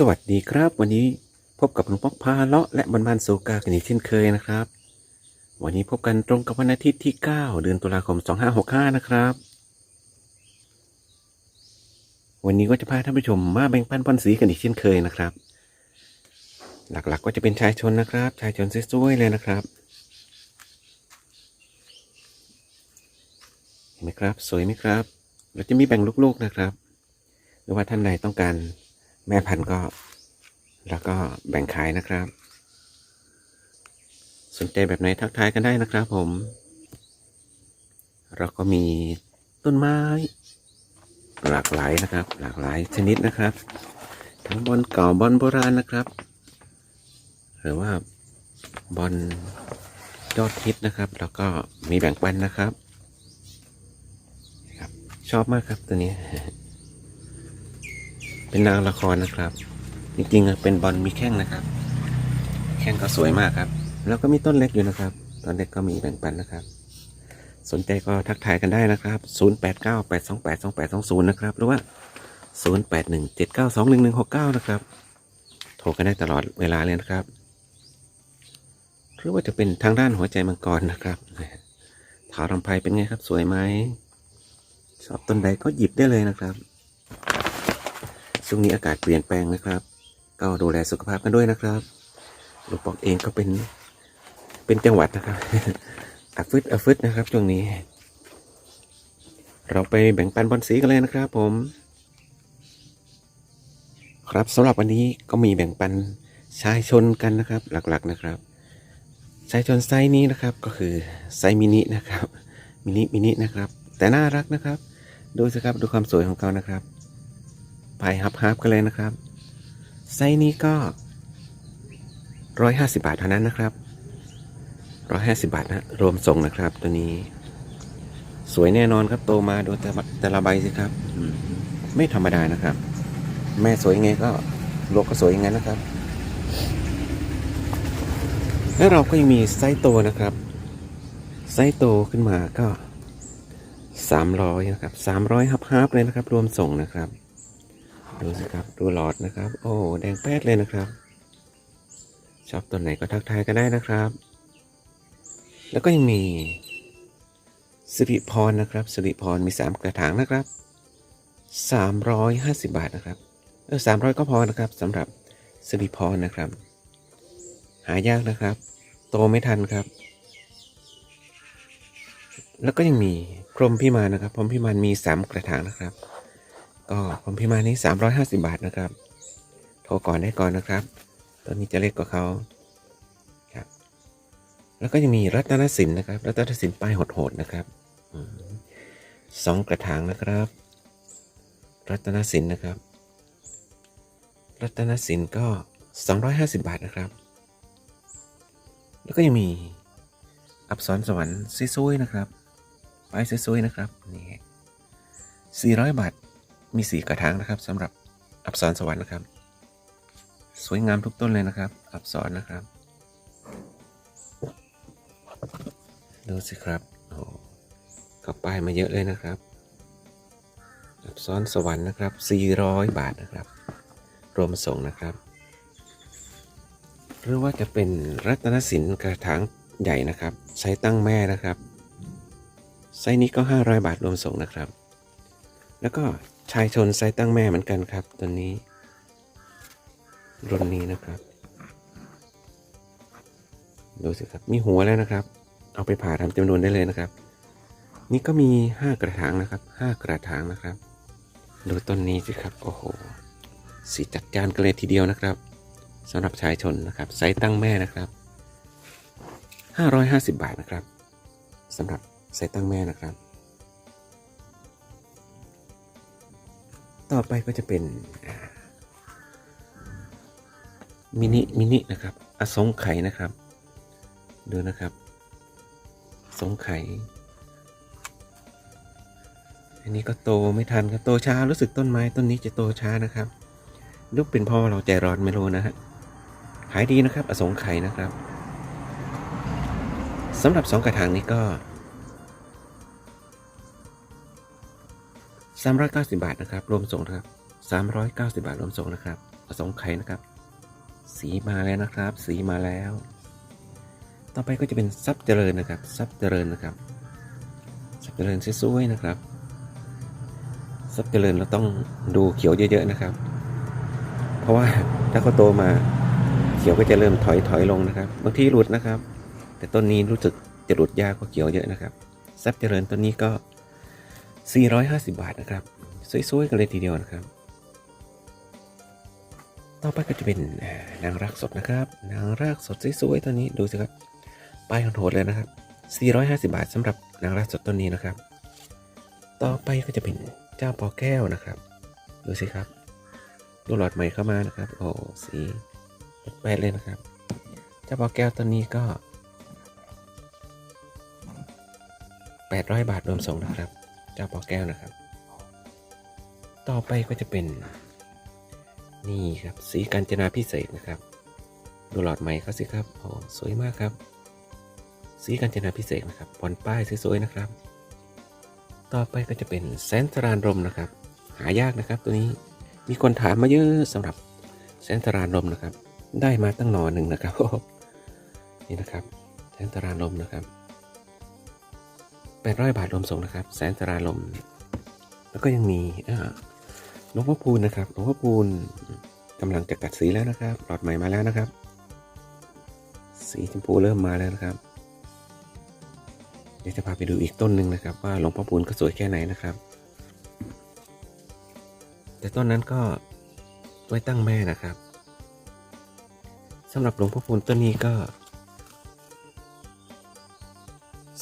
สวัสดีครับ วันนี้พบกับลุงป๊อกพาเลาะและบรรบานโซกากันอีกเช่นเคยนะครับ วันนี้พบกันตรงกับวันอาทิตย์ที่ 9 เดือนตุลาคม 2565 นะครับ วันนี้ก็จะพาท่านผู้ชมมาแบ่งปันบอลสีกันอีกเช่นเคยนะครับ หลักๆก็จะเป็นชายชนนะครับ ชายชนสวยๆเลยนะครับเห็นไหมครับ สวยไหมครับ เราจะมีแบ่งลูกๆนะครับ หรือว่าท่านใดต้องการ แม่พันธุ์ก็ แล้วก็แบ่งขายนะครับ สนใจแบบไหนทักทายกันได้นะครับผม เราก็มีต้นไม้ หลากหลายนะครับ หลากหลายชนิดนะครับ ทั้งบอลเก่าบอลโบราณนะครับ หรือว่าบอลยอดฮิตนะครับ แล้วก็มีแบ่งปันนะครับ ชอบมากครับตัวนี้ เป็นนางละครนะครับ จริงๆเป็นบอลมีแข้งนะครับ แข้งก็สวยมากครับ แล้วก็มีต้นเล็กอยู่นะครับต้นเล็กก็มีแบ่งปันนะครับ สนใจก็ทักทายกันได้นะครับ 0898282820 นะครับ หรือว่า 0817921169 นะครับ โทรกันได้ตลอดเวลาเลยนะครับ หรือว่าจะเป็นทางด้านหัวใจมังกรนะครับถาวรำไพเป็นไงครับ สวยไหมชอบต้นใดก็หยิบได้เลยนะครับ ช่วงนี้อากาศเปลี่ยนแปลงนะครับ ก็ดูแลสุขภาพกันด้วยนะครับหลูกปอกเองก็เป็นเป็นจังหวัดนะครับอัฟึดอัฟึดนะครับช่วงนี้ เราไปแบ่งปันบอลสีกันเลยนะครับผม ครับสำหรับวันนี้ก็มีแบ่งปันชายชนกันนะครับ หลักๆนะครับชายชนไซส์นี้นะครับก็คือไซส์มินินะครับมินิมินินะครับ แต่น่ารักนะครับ ดูสิครับดูความสวยของเขานะครับ ไปฮับฮับกันเลยนะครับ ไซนี้ก็ร้อยห้าสิบาทเท่านั้นนะครับร้อยห้าสิบาทนะรวมส่งนะครับ ตัวนี้ สวยแน่นอนครับโตมาดูแต่ละแต่ละใบสิครับ ไม่ธรรมดานะครับ แม่สวยยังไงก็ลูกก็สวยอย่างนั้นนะครับ แล้วเราก็ยังมีไซส์โตนะครับ ไซส์โตขึ้นมาก็สามร้อยนะครับสามร้อยฮับฮับเลยนะครับ รวมส่งนะครับ ดูสิครับ ดูหลอดนะครับ โอ้แดงแป๊ดเลยนะครับชอบตัวไหนก็ทักทายกันได้นะครับ แล้วก็ยังมีสิริพรนะครับสิริพรมีสามกระถางนะครับสามร้อยห้าสิบบาทนะครับเออสามร้อยก็พอนะครับสำหรับสิริพรนะครับ หายากนะครับ โตไม่ทันครับ แล้วก็ยังมีพรหมพิมานนะครับพรหมพิมานมีสามกระถางนะครับ ก็ผมพิมพ์มานี้ 350 บาทนะครับ โทรก่อนได้ก่อนนะครับตอนนี้จะเล็กกว่าเขาครับ แล้วก็ยังมีรัตนสินนะครับ รัตนสินป้ายโหดๆนะครับสองกระถางนะครับ รัตนสินนะครับ รัตนสินก็ 250 บาทนะครับ แล้วก็ยังมีอับสรสวรรค์ซุยๆนะครับ ป้ายซุยๆนะครับนี่400 บาท มีสีกระถางนะครับสำหรับอับสรสวรรค์นะครับ สวยงามทุกต้นเลยนะครับ อับสรนะครับ ดูสิครับโอ้ก็ป้ายมาเยอะเลยนะครับ อับสรสวรรค์นะครับ 400 บาทนะครับ รวมส่งนะครับ หรือว่าจะเป็นรัตนสินกระถางใหญ่นะครับใช้ตั้งแม่นะครับไซส์นี้ก็ 500 บาทรวมส่งนะครับ แล้วก็ ชายชนไซส์ตั้งแม่เหมือนกันครับตัวนี้รุ่นนี้นะครับ ดูสิครับ มีหัวแล้วนะครับ เอาไปผ่าทำจำนวนได้เลยนะครับ นี่ก็มี5กระถางนะครับ5กระถางนะครับ ดูต้นนี้สิครับ โอ้โห สีจัดจานกันเลยทีเดียวนะครับสำหรับชายชนนะครับไซส์ตั้งแม่นะครับ550 บาทนะครับสำหรับไซส์ตั้งแม่นะครับ ต่อไปก็จะเป็นมินิมินินะครับอสงไขนะครับ ดูนะครับ สงไข อันนี้ก็โตไม่ทันครับโตช้ารู้สึกต้นไม้ต้นนี้จะโตช้านะครับลูกเป็นพ่อเราใจร้อนไม่รู้นะฮะขายดีนะครับ อสงไขนะครับสำหรับสองกระถางนี้ก็ 390 บาทนะครับ รวมส่งนะครับ 390 บาทรวมส่งนะครับผสมไข่นะครับ สีมาแล้วนะครับ สีมาแล้ว ต่อไปก็จะเป็นซับเจริญนะครับซับเจริญนะครับซับเจริญสวยๆนะครับซับเจริญเราต้องดูเขียวเยอะๆนะครับ เพราะว่าถ้าเขาโตมาเขียวก็จะเริ่มถอยถอยลงนะครับบางทีหลุดนะครับ แต่ต้นนี้รู้สึกจะหลุดยากกว่าเขียวเยอะนะครับซับเจริญต้นนี้ก็ 450 บาทนะครับ สวยๆกันเลยทีเดียวนะครับ ต่อไปก็จะเป็นนางรักสดนะครับ นางรักสดสวยๆตัวนี้ดูสิครับป้ายโหดเลยนะครับ 450 บาทสำหรับนางรักสดต้นนี้นะครับ ต่อไปก็จะเป็นเจ้าปอแก้วนะครับ ดูสิครับดูหลอดใหม่เข้ามานะครับ โอ้สีแปลกเลยนะครับ เจ้าปอแก้วต้นนี้ก็ 800 บาทรวมส่งนะครับ เจ้าปอแก้วนะครับ ต่อไปก็จะเป็น นี่ครับสีกัญจนาพิเศษนะครับ ดูหลอดใหม่เขาสิครับโอ้สวยมากครับ สีกัญจนาพิเศษนะครับปอนป้ายสวยๆนะครับ ต่อไปก็จะเป็นแสนสรานรมนะครับ หายากนะครับตัวนี้มีคนถามมาเยอะสำหรับแสนสรานรมนะครับ ได้มาตั้งหนอหนึ่งนะครับนี่นะครับแสนสรานรมนะครับ 800 บาทรวมส่งนะครับ แสนสรานรมแล้วก็ยังมีหลวงพ่อพูนนะครับหลวงพ่อพูนกำลังจะกัดสีแล้วนะครับ หลอดใหม่มาแล้วนะครับ สีชมพูเริ่มมาแล้วนะครับ เดี๋ยวจะพาไปดูอีกต้นหนึ่งนะครับ ว่าหลวงพ่อพูนก็สวยแค่ไหนนะครับ แต่ต้นนั้นก็ไว้ตั้งแม่นะครับสำหรับหลวงพ่อพูนต้นนี้ก็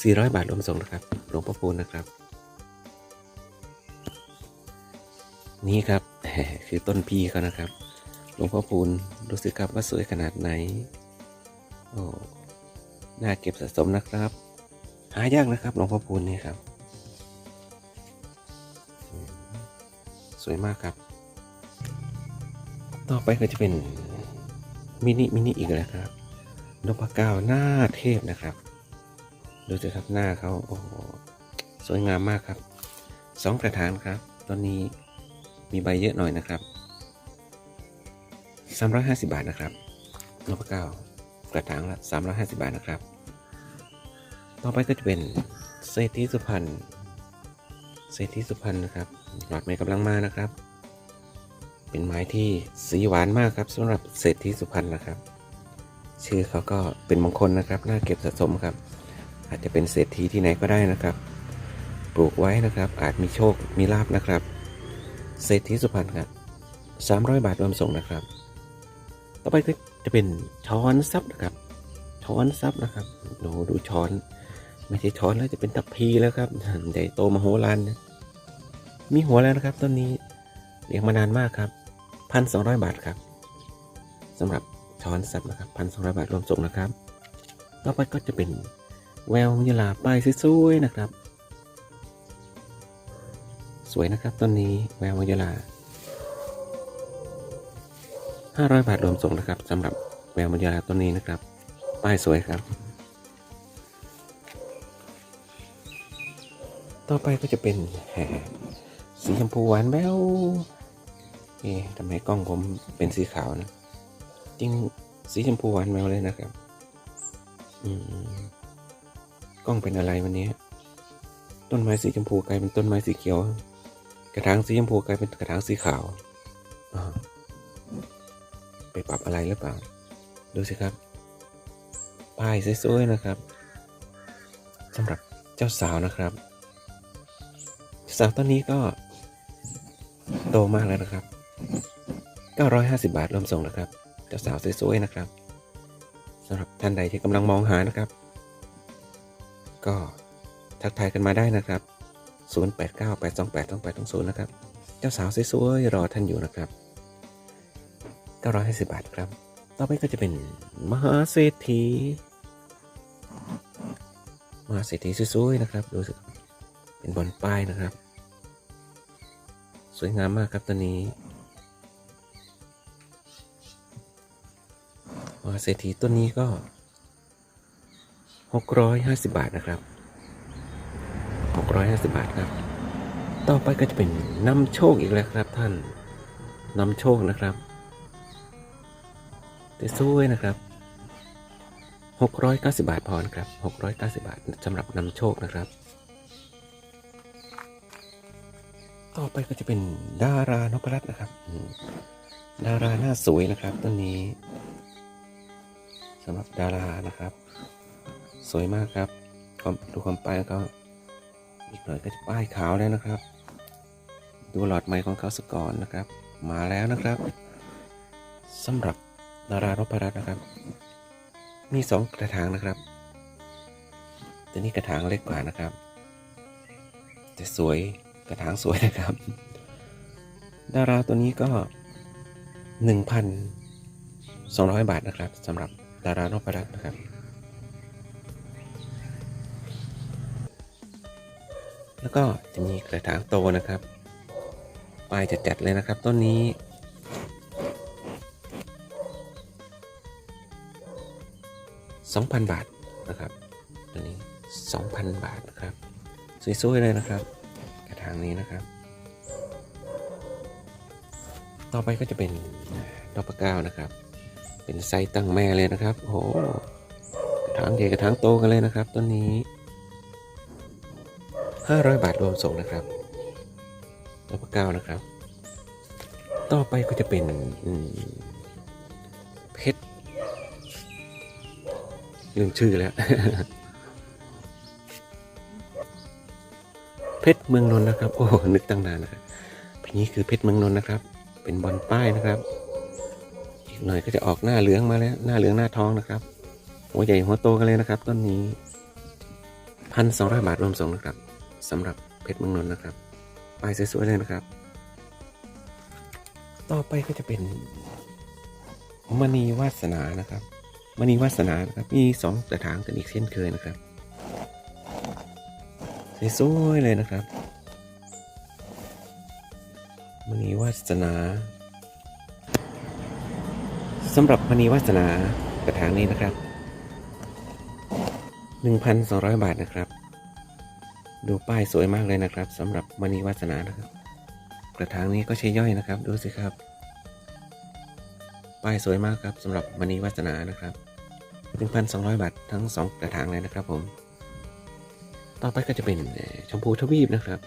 400 บาทรวมส่งนะครับ หลวงพ่อพูนนะครับ นี่ครับคือต้นพีเขานะครับ หลวงพ่อพูนรู้สึกครับว่าสวยขนาดไหน โอ้ น่าเก็บสะสมนะครับ หายากนะครับ หลวงพ่อพูนนี่ครับ สวยมากครับ ต่อไปก็จะเป็นมินิมินิอีกแล้วครับนพเก้าหน้าเทพนะครับ ดูสิครับหน้าเขาโอ้โหสวยงามมากครับสองกระถางครับ ตอนนี้มีใบเยอะหน่อยนะครับ350 บาทนะครับนพเก้ากระถางละ350 บาทนะครับ ต่อไปก็จะเป็นเศรษฐีสุพรรณเศรษฐีสุพรรณนะครับหลอดไม้กำลังมานะครับ เป็นไม้ที่สีหวานมากครับสำหรับเศรษฐีสุพรรณนะครับ ชื่อเขาก็เป็นมงคลนะครับน่าเก็บสะสมครับ อาจจะเป็นเศรษฐีที่ไหนก็ได้นะครับ ปลูกไว้นะครับ อาจมีโชค มีลาบนะครับ เศรษฐีสุพรรณครับ300บาทรวมส่งนะครับ ต่อไปก็จะเป็นช้อนซับนะครับ ช้อนซับนะครับดูดูช้อน ไม่ใช่ช้อนแล้วจะเป็นทัพพีแล้วครับใหญ่โตมโหฬารนะมีหัวแล้วนะครับต้นนี้เลี้ยงมานานมากครับพันสองร้อยบาทครับสำหรับช้อนซับนะครับพันสองร้อยบาทรวมส่งนะครับ ต่อไปก็จะเป็น แววมิลาป้ายสวยๆนะครับ สวยนะครับต้นนี้แววมิลาห้าร้อยบาทรวมส่งนะครับสำหรับแววมิลาต้นนี้นะครับ ป้ายสวยครับ ต่อไปก็จะเป็นแห่สีชมพูหวานแววเอ๊ะทำไมกล้องผมเป็นสีขาวนะ จริงสีชมพูหวานแววเลยนะครับ อืม กล้องเป็นอะไรวันนี้ ต้นไม้สีชมพูกลายเป็นต้นไม้สีเขียว กระถางสีชมพูกลายเป็นกระถางสีขาวไปปรับอะไรหรือเปล่า ดูสิครับ ป้ายสวยๆนะครับสำหรับเจ้าสาวนะครับ สาวต้นนี้ก็ โตมากแล้วนะครับ 950 บาทรวมส่งนะครับ เจ้าสาวสวยๆนะครับสำหรับท่านใดที่กำลังมองหานะครับ ก็ทักทายกันมาได้นะครับ 0898282820 นะครับ เจ้าสาวสวยๆรอท่านอยู่นะครับ 950 บาทครับ ต่อไปก็จะเป็นมหาเศรษฐี มหาเศรษฐีสวยๆนะครับดูสิเป็นบอลป้ายนะครับ สวยงามมากครับตัวนี้มหาเศรษฐีต้นนี้ก็ 650 บาทนะครับ 650 บาทครับ ต่อไปก็จะเป็นนำโชคอีกแล้วครับท่านนำโชคนะครับสวยนะครับ 690 บาทพอครับ 690 บาทสำหรับนำโชคนะครับ ต่อไปก็จะเป็นดารานพรัตน์นะครับ ดาราหน้าสวยนะครับต้นนี้สำหรับดารานะครับ สวยมากครับความดูความป้ายก็อีกหน่อยก็จะป้ายขาวแล้วนะครับ ดูหลอดไม้ของเขาสก่อนนะครับ มาแล้วนะครับสำหรับดารานพรัตน์นะครับ มีสองกระถางนะครับแต่นี่กระถางเล็กกว่านะครับ แต่สวยกระถางสวยนะครับ ดาราตัวนี้ก็ 1,200 บาทนะครับสำหรับดารานพรัตน์นะครับ แล้วก็จะมีกระถางโตนะครับปลายจะจัดเลยนะครับต้นนี้ 2,000 บาทนะครับตัวนี้ 2,000 บาทนะครับ สวยๆเลยนะครับ กระถางนี้นะครับ ต่อไปก็จะเป็นดอกปะก้าวนะครับ เป็นไซส์ตั้งแม่เลยนะครับโอ้โหกระถางใหญ่กระถางโตกันเลยนะครับต้นนี้ 500 บาทรวมส่งนะครับดอกปะก้าวนะครับ ต่อไปก็จะเป็นเพชรลืมชื่อแล้ว เพชรเมืองนนท์นะครับ โอ้โหนึกตั้งนานนะครับเพลงนี้คือเพชรเมืองนนท์นะครับ เป็นบอลป้ายนะครับ อีกหน่อยก็จะออกหน้าเหลืองมาแล้ว หน้าเหลืองหน้าท้องนะครับหัวใหญ่หัวโตกันเลยนะครับ ต้นนี้พันสองร้อยบาทรวมส่งนะครับ สำหรับเพชรเมืองนนท์นะครับป้ายสวยๆเลยนะครับ ต่อไปก็จะเป็นมณีวาสนานะครับมณีวาสนานะครับมีสองกระถางกันอีกเช่นเคยนะครับสวยๆเลยนะครับมณีวาสนาสำหรับมณีวาสนากระถางนี้นะครับ 1,200 บาทนะครับ ดูป้ายสวยมากเลยนะครับสำหรับมณีวาสนานะครับ กระถางนี้ก็ใช้ย่อยนะครับ ดูสิครับ ป้ายสวยมากครับสำหรับมณีวาสนานะครับ1,200บาททั้ง2กระถางเลยนะครับผม ต่อไปก็จะเป็นชมพูทวีปนะครับ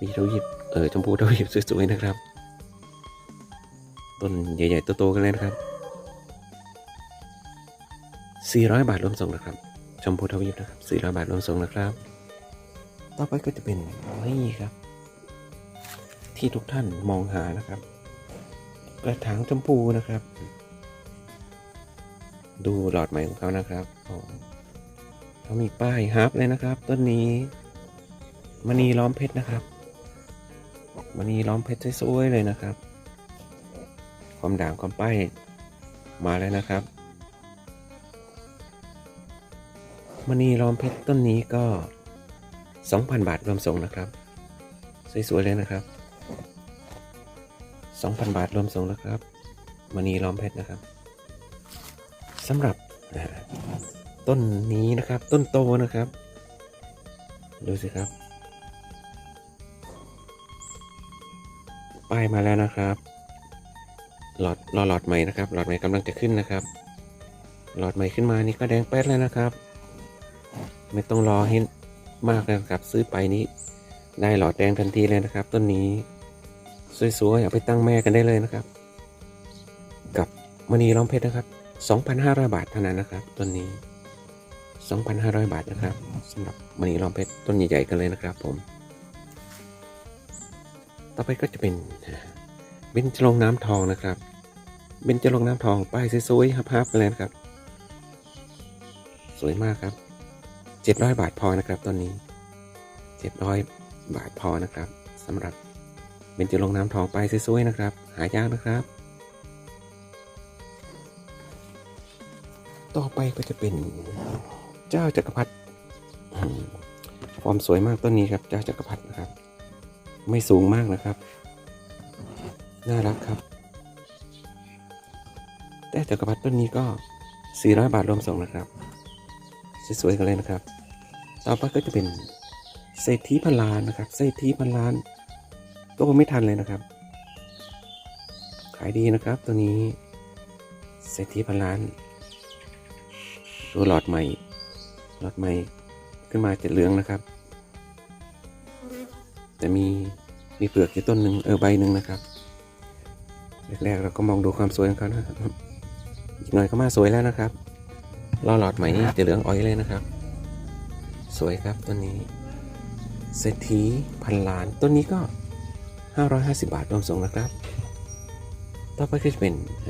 มีทวีปเออชมพูทวีปสวยๆนะครับ ต้นใหญ่ๆโตๆกันเลยนะครับ400 บาทรวมส่งนะครับ ชมพูทวีปนะครับ400 บาทรวมส่งนะครับ ต่อไปก็จะเป็นนี่ครับ ที่ทุกท่านมองหานะครับ กระถางชมพูนะครับ ดูหลอดใหม่ของเขานะครับเขามีป้ายฮับเลยนะครับ ต้นนี้มณีล้อมเพชรนะครับมณีล้อมเพชรสวยๆเลยนะครับ ความด่างความป้ายมาแล้วนะครับมณีล้อมเพชรต้นนี้ก็ 2,000 บาทรวมส่งนะครับ สวยๆเลยนะครับ 2,000 บาทรวมส่งนะครับมณีล้อมเพชรนะครับสำหรับต้นนี้นะครับ ต้นโตนะครับ ดูสิครับ ป้ายมาแล้วนะครับหลอดรอหลอดใหม่นะครับ หลอดใหม่กำลังจะขึ้นนะครับ หลอดใหม่ขึ้นมานี่ก็แดงแป๊ดแล้วนะครับ ไม่ต้องรอให้ มากเลยครับ ซื้อไปนี้ ได้หลอดแดงทันทีเลยนะครับ ต้นนี้ สวยๆเอาไปตั้งแม่กันได้เลยนะครับ กับมณีล้อมเพชรนะครับ 2,500 บาทเท่านั้นนะครับต้นนี้ 2,500 บาทนะครับสำหรับมณีล้อมเพชรต้นใหญ่ๆกันเลยนะครับ ผม ต่อไปก็จะเป็นเบญจรงน้ำทองนะครับเบญจรงน้ำทองป้ายสวยๆฮับๆกันเลยนะครับ สวยมากครับ 700 บาทพอนะครับต้นนี้ 700 บาทพอนะครับสำหรับเป็นจะลงน้ำทองไปสวยๆนะครับ หายากนะครับ ต่อไปก็จะเป็นเจ้าจักรพรรดิฟอร์มสวยมากต้นนี้ครับ เจ้าจักรพรรดินะครับ ไม่สูงมากนะครับ น่ารักครับ แต่จักรพรรดิต้นนี้ก็ 400 บาทรวมส่งนะครับ สวยๆกันเลยนะครับ ต่อไปก็จะเป็นเศรษฐีพันล้านนะครับ เศรษฐีพันล้านโตไม่ทันเลยนะครับ ขายดีนะครับตัวนี้ เศรษฐีพันล้านดูหลอดใหม่ หลอดใหม่ขึ้นมาจะเหลืองนะครับ แต่มีมีเปลือกอยู่ต้นหนึ่งเออใบหนึ่งนะครับ แรกๆเราก็มองดูความสวยของเขานะครับอีกหน่อยก็มาสวยแล้วนะครับ รอหลอดใหม่นี่จะเหลืองอ้อยเลยนะครับ สวยครับต้นนี้เศรษฐีพันล้านต้นนี้ก็ 550 บาทรวมส่งนะครับ ต่อไปก็จะเป็นเ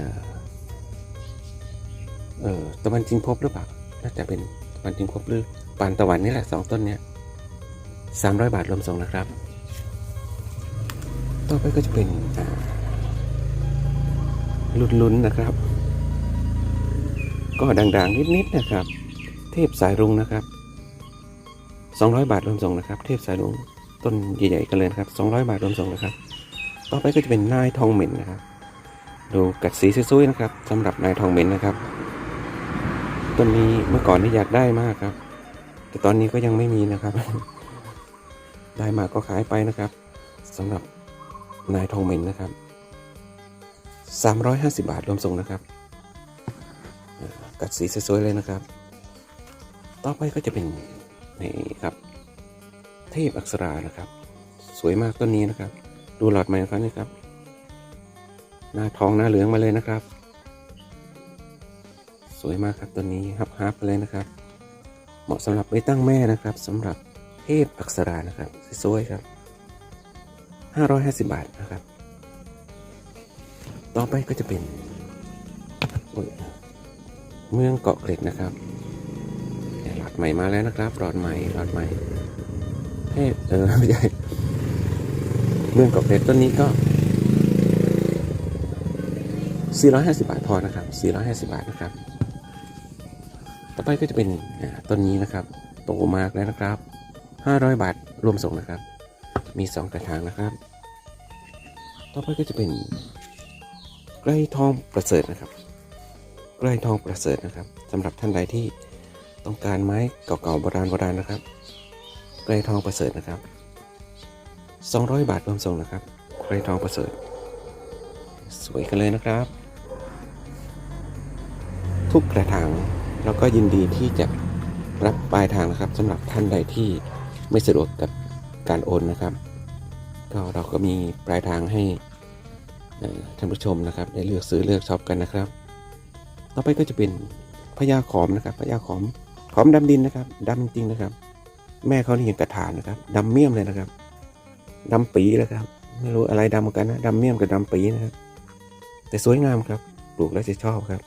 อ่อตะวันจริงพบหรือเปล่าน่าจะเป็นตะวันจริงพบหรือปานตะวันนี่แหละสองต้นเนี้ย300บาทรวมส่งนะครับ ต่อไปก็จะเป็นลุ้นๆนะครับ ก็ด่างๆ นิดๆนะครับ เทพสายรุ้งนะครับ 200 บาทรวมส่งนะครับ เทพสายรุ้งต้นใหญ่ๆกันเลยครับ 200 บาทรวมส่งนะครับ ต่อไปก็จะเป็นนายทองเหม็นนะครับ ดูกัดสีสวยๆนะครับสำหรับนายทองเหม็นนะครับต้นนี้เมื่อก่อนนี่อยากได้มากครับ แต่ตอนนี้ก็ยังไม่มีนะครับ ได้มาก็ขายไปนะครับสำหรับนายทองเหม็นนะครับ 350 บาทรวมส่งนะครับัดสีสวยๆเลยนะครับ ต่อไปก็จะเป็นนี่ครับเทพอักษรานะครับ สวยมากต้นนี้นะครับ ดูหลอดใหม่ของเขานี่ครับ หน้าทองหน้าเหลืองมาเลยนะครับ สวยมากครับต้นนี้ฮับฮับเลยนะครับ เหมาะสำหรับไปตั้งแม่นะครับสำหรับเทพอักษรานะครับสวยๆครับ550 บาทนะครับ ต่อไปก็จะเป็นโอ้ย เมืองเกาะเกร็ดนะครับหลอดใหม่มาแล้วนะครับหลอดใหม่หลอดใหม่เทพเออไม่ใช่เมืองเกาะเกร็ดต้นนี้ก็ 450 บาทพอนะครับ 450 บาทนะครับ ต่อไปก็จะเป็นต้นนี้นะครับโตมากแล้วนะครับ 500 บาทรวมส่งนะครับ มี 2 กระถางนะครับ ต่อไปก็จะเป็นไกรทองประเสริฐนะครับ ไกรทองประเสริฐนะครับสำหรับท่านใดที่ต้องการไม้เก่าๆโบราณโบราณนะครับไกรทองประเสริฐนะครับ 200 บาทรวมส่งนะครับไกรทองประเสริฐ สวยกันเลยนะครับ ทุกกระถางเราก็ยินดีที่จะรับปลายทางนะครับสำหรับท่านใดที่ไม่สะดวกกับการโอนนะครับ ก็เราก็มีปลายทางให้ท่านผู้ชมนะครับ ได้เลือกซื้อเลือกช็อปกันนะครับ ต่อไปก็จะเป็นพญาขอมนะครับพญาขอมขอมดำดินนะครับดำจริงๆนะครับ แม่เขานี่ยังกระถานนะครับดำเมี่ยมเลยนะครับดำปีเลยครับ ไม่รู้อะไรดำเหมือนกันนะดำเมี่ยมกับดำปีนะครับ แต่สวยงามครับปลูกแล้วจะชอบครับ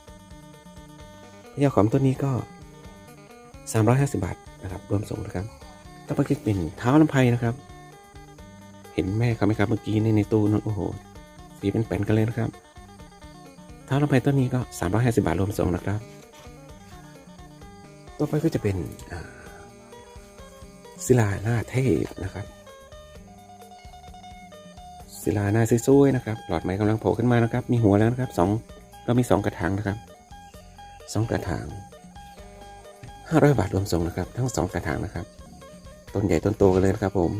พญาขอมต้นนี้ก็ 350 บาทนะครับรวมส่งนะครับต่อไปก็จะเป็นเท้าลำไพนะครับ เห็นแม่เขาไหมครับเมื่อกี้ในในตู้นั้นโอ้โหสีเป็นแป้นกันเลยนะครับ เท้าลำไพต้นนี้ก็ 350 บาทรวมส่งนะครับ ต่อไปก็จะเป็นศิลาหน้าเทพนะครับ ศิลาหน้าสวยๆนะครับ หลอดไม้กำลังโผล่ขึ้นมานะครับ มีหัวแล้วนะครับสองเรามีสองกระถางนะครับสองกระถางห้าร้อยบาทรวมส่งนะครับ ทั้งสองกระถางนะครับ ต้นใหญ่ต้นโตกันเลยนะครับผม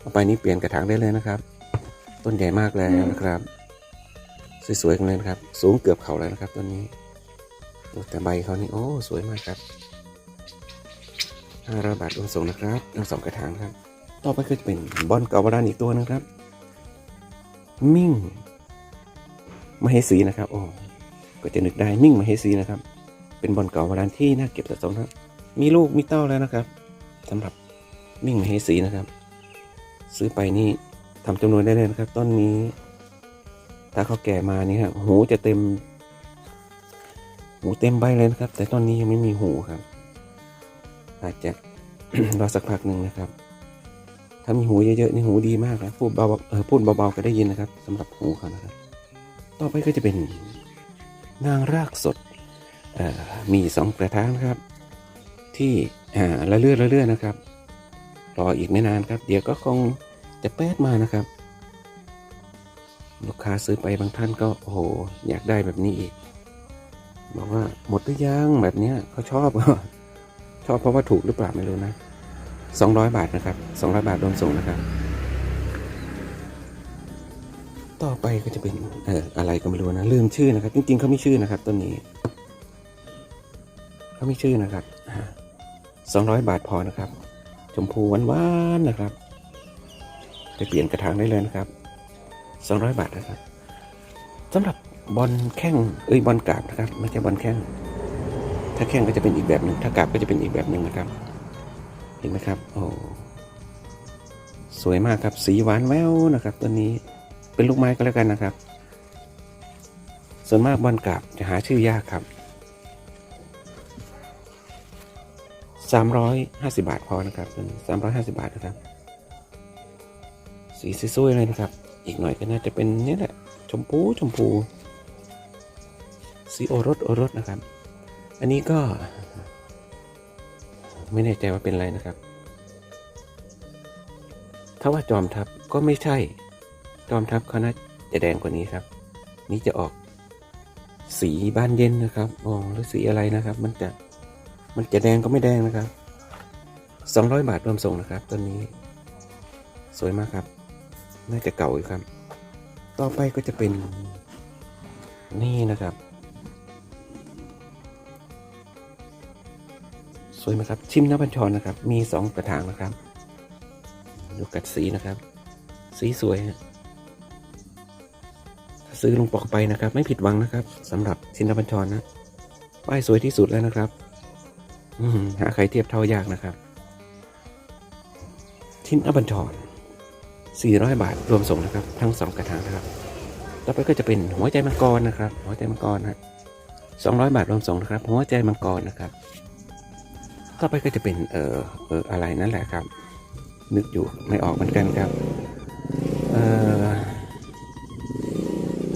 เอาไปนี้เปลี่ยนกระถางได้เลยนะครับ ต้นใหญ่มากแล้วนะครับ สวยๆกันเลยนะครับ สูงเกือบเข่าแล้วนะครับต้นนี้แต่ใบเขานี่โอ้สวยมากครับห้าร้อยบาทรวมส่งนะครับทั้งสองกระถางครับ ต่อไปก็จะเป็นบอลเกาโบราณอีกตัวนึงครับ มิ่งมเหสีนะครับโอ้ก็จะนึกได้มิ่งมเหสีนะครับ เป็นบอลเก่าโบราณที่น่าเก็บสะสมครับมีลูกมีเต้าแล้วนะครับสำหรับมิ่งมเหสีนะครับ ซื้อไปนี่ทำจำนวนได้เลยนะครับ ต้นนี้ ถ้าเขาแก่มานี่ครับหูจะเต็ม หูเต็มใบเลยนะครับ แต่ต้นนี้ยังไม่มีหูครับ อาจจะรอสักพักหนึ่งนะครับ ถ้ามีหูเยอะๆนี่หูดีมากนะพูดเบาๆเออพูดเบาๆก็ได้ยินนะครับสำหรับหูเขานะครับ ต่อไปก็จะเป็น นางรากสดมีสองกระถางนะครับ ที่ละเลื่อนละเลื่อนะครับรออีกไม่นานครับ เดี๋ยวก็คงจะแป๊ดมานะครับ ลูกค้าซื้อไปบางท่านก็โอ้โหอยากได้แบบนี้อีก บอกว่าหมดหรือยังแบบเนี้ยเขาชอบ ชอบเพราะว่าถูกหรือเปล่าไม่รู้นะ200บาทนะครับ200บาทรวมส่งนะครับ ต่อไปก็จะเป็นเอออะไรก็ไม่รู้นะลืมชื่อนะครับ จริง ๆเขาไมีชื่อนะครับต้นนี้เขาไมีชื่อนะครับสองร้อยบาทพอนะครับ ชมพูหวานๆนะครับ ไปเปลี่ยนกระถางได้เลยนะครับ สองร้อยบาทนะครับสำหรับบอลแข้งเอ้ยบอลกราบนะครับไม่ใช่บอลแข้งถ้าแข้งก็จะเป็นอีกแบบหนึ่งถ้ากราบก็จะเป็นอีกแบบหนึ่งนะครับ เห็นไหมครับโอ้สวยมากครับสีหวานแววนะครับตัวนี้เป็นลูกไม้ก็แล้วกันนะครับ ส่วนมากบอลกราบจะหาชื่อยากครับ 350 บาทพอนะครับตัวนี้350 บาทนะครับสีสวยๆเลยนะครับ อีกหน่อยก็น่าจะเป็นนี่แหละ ชมพูชมพูสีโอรสโอรสนะครับ อันนี้ก็ ไม่แน่ใจว่าเป็นอะไรนะครับ ถ้าว่าจอมทัพก็ไม่ใช่ จอมทัพเขาน่าจะแดงกว่านี้ครับ นี่จะออกสีบานเย็นนะครับอ๋อหรือสีอะไรนะครับ มันจะมันจะแดงก็ไม่แดงนะครับ 200 บาทรวมส่งนะครับต้นนี้ สวยมากครับ น่าจะเก่าอยู่ครับ ต่อไปก็จะเป็นนี่นะครับ สวยไหมครับ ชิมน้ำบัญชรนะครับ มีสองกระถางนะครับ ดูกัดสีนะครับ สีสวยฮะถ้าซื้อลงปอกไปนะครับ ไม่ผิดหวังนะครับสำหรับชินนบัญชรนะป้ายสวยที่สุดแล้วนะครับอืหาใครเทียบเท่ายากนะครับ ชิ้นอบัญชร 400 บาทรวมส่งนะครับ ทั้งสองกระถางนะครับ ต่อไปก็จะเป็นหัวใจมังกรนะครับ หัวใจมังกรนะ200บาทรวมส่งนะครับ หัวใจมังกรนะครับ ต่อไปก็จะเป็นเอ่อเอออะไรนั่นแหละครับ นึกอยู่ไม่ออกเหมือนกันครับเอ่อ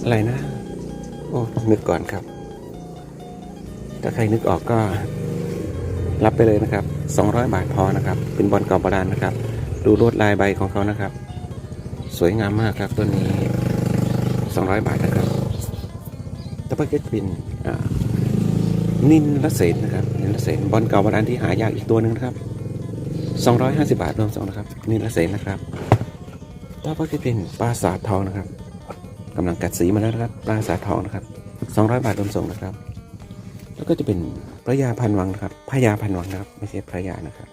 อะไรนะ โอ้นึกก่อนครับ ถ้าใครนึกออกก็รับไปเลยนะครับ 200 บาทพอนะครับ เป็นบอลเก่าโบราณนะครับ ดูลวดลายใบของเขานะครับ สวยงามมากครับต้นนี้ 200 บาทนะครับต่อไปก็จะเป็นนินละเศษนะครับนินละเศษบอลเก่าโบราณที่หายากอีกตัวหนึ่งนะครับ250 บาทรวมส่งนะครับนินละเศษนะครับต่อไปก็จะเป็นปลาสาททองนะครับกำลังกัดสีมาแล้วนะครับปลาสาททองนะครับ200 บาทรวมส่งนะครับ แล้วก็จะเป็นพระยาพันวังนะครับพระยาพันวังนะครับ ไม่ใช่พระยานะครับ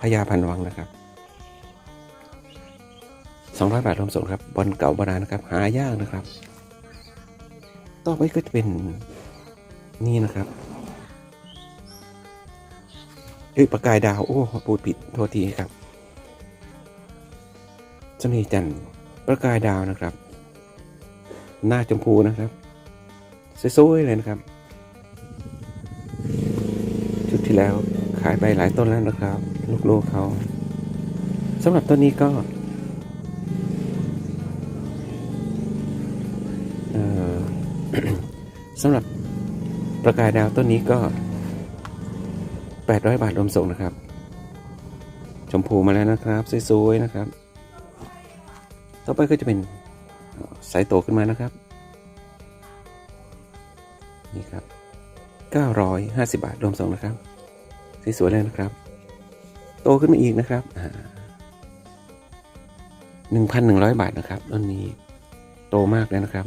พระยาพันวังนะครับ 200 บาทรวมส่งครับบอลเก่าโบราณนะครับ หายากนะครับ ต่อไปก็จะเป็นนี่นะครับเอ้ยประกายดาว โอ้พูดผิดโทษทีครับเสน่ห์จันประกายดาวนะครับ หน้าชมพูนะครับสวยๆเลยนะครับ ชุดที่แล้วขายไปหลายต้นแล้วนะครับ ลูกๆเขาสำหรับต้นนี้ก็ สำหรับประกายดาวต้นนี้ก็ 800 บาทรวมส่งนะครับ ชมพูมาแล้วนะครับสวยๆนะครับ ต่อไปก็จะเป็นสายโตขึ้นมานะครับ นี่ครับ 950 บาทรวมส่งนะครับสวยๆเลยนะครับ โตขึ้นมาอีกนะครับอ่า1,100 บาทนะครับต้นนี้โตมากเลยนะครับ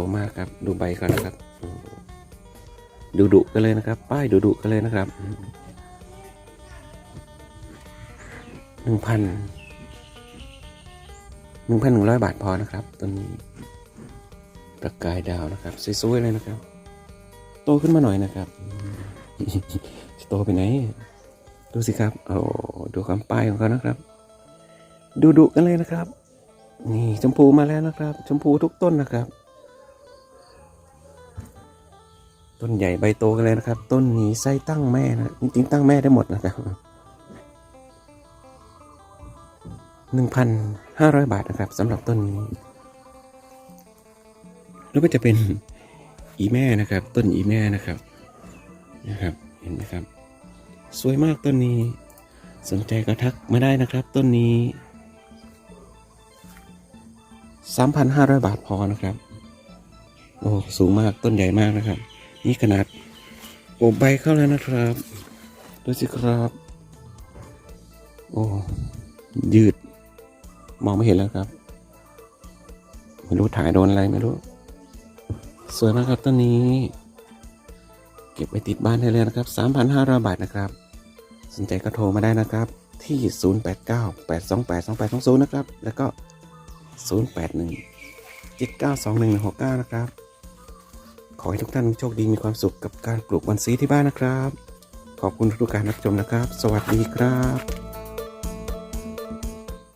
โตมากครับ ดูใบก่อนนะครับ ดูดุกันเลยนะครับ ป้ายดูดุกันเลยนะครับหนึ่งพันหนึ่งพันหนึ่งร้อยบาทพอนะครับต้นนี้ประกายดาวนะครับสวยๆเลยนะครับ โตขึ้นมาหน่อยนะครับจะโตไปไหน ดูสิครับโอ้ดูความป้ายของเขานะครับ ดูดุกันเลยนะครับ นี่ชมพูมาแล้วนะครับ ชมพูทุกต้นนะครับ ต้นใหญ่ใบโตกันเลยนะครับ ต้นนี้ไส้ตั้งแม่นะจริงๆตั้งแม่ได้หมดนะครับหนึ่งพันห้าร้อยบาทนะครับสำหรับต้นนี้แล้วก็จะเป็นอีแม่นะครับ ต้นอีแม่นะครับนะครับเห็นไหมครับ สวยมากต้นนี้ สนใจก็ทักมาได้นะครับ ต้นนี้สามพันห้าร้อยบาทพอนะครับโอ้สูงมากต้นใหญ่มากนะครับ นี่ขนาดโอบใบเข้าแล้วนะครับ ดูสิครับ โอ้ยืด มองไม่เห็นแล้วครับไม่รู้ถ่ายโดนอะไรไม่รู้ สวยมากครับต้นนี้ เก็บไว้ติดบ้านได้เลยนะครับ 3,500 บาทนะครับ สนใจก็โทรมาได้นะครับ ที่ 0898282820 นะครับ แล้วก็ 081 792169 นะครับ ขอให้ทุกท่านโชคดีมีความสุขกับการปลูกบอนซีที่บ้านนะครับ ขอบคุณทุกการรับชมนะครับ สวัสดีครับ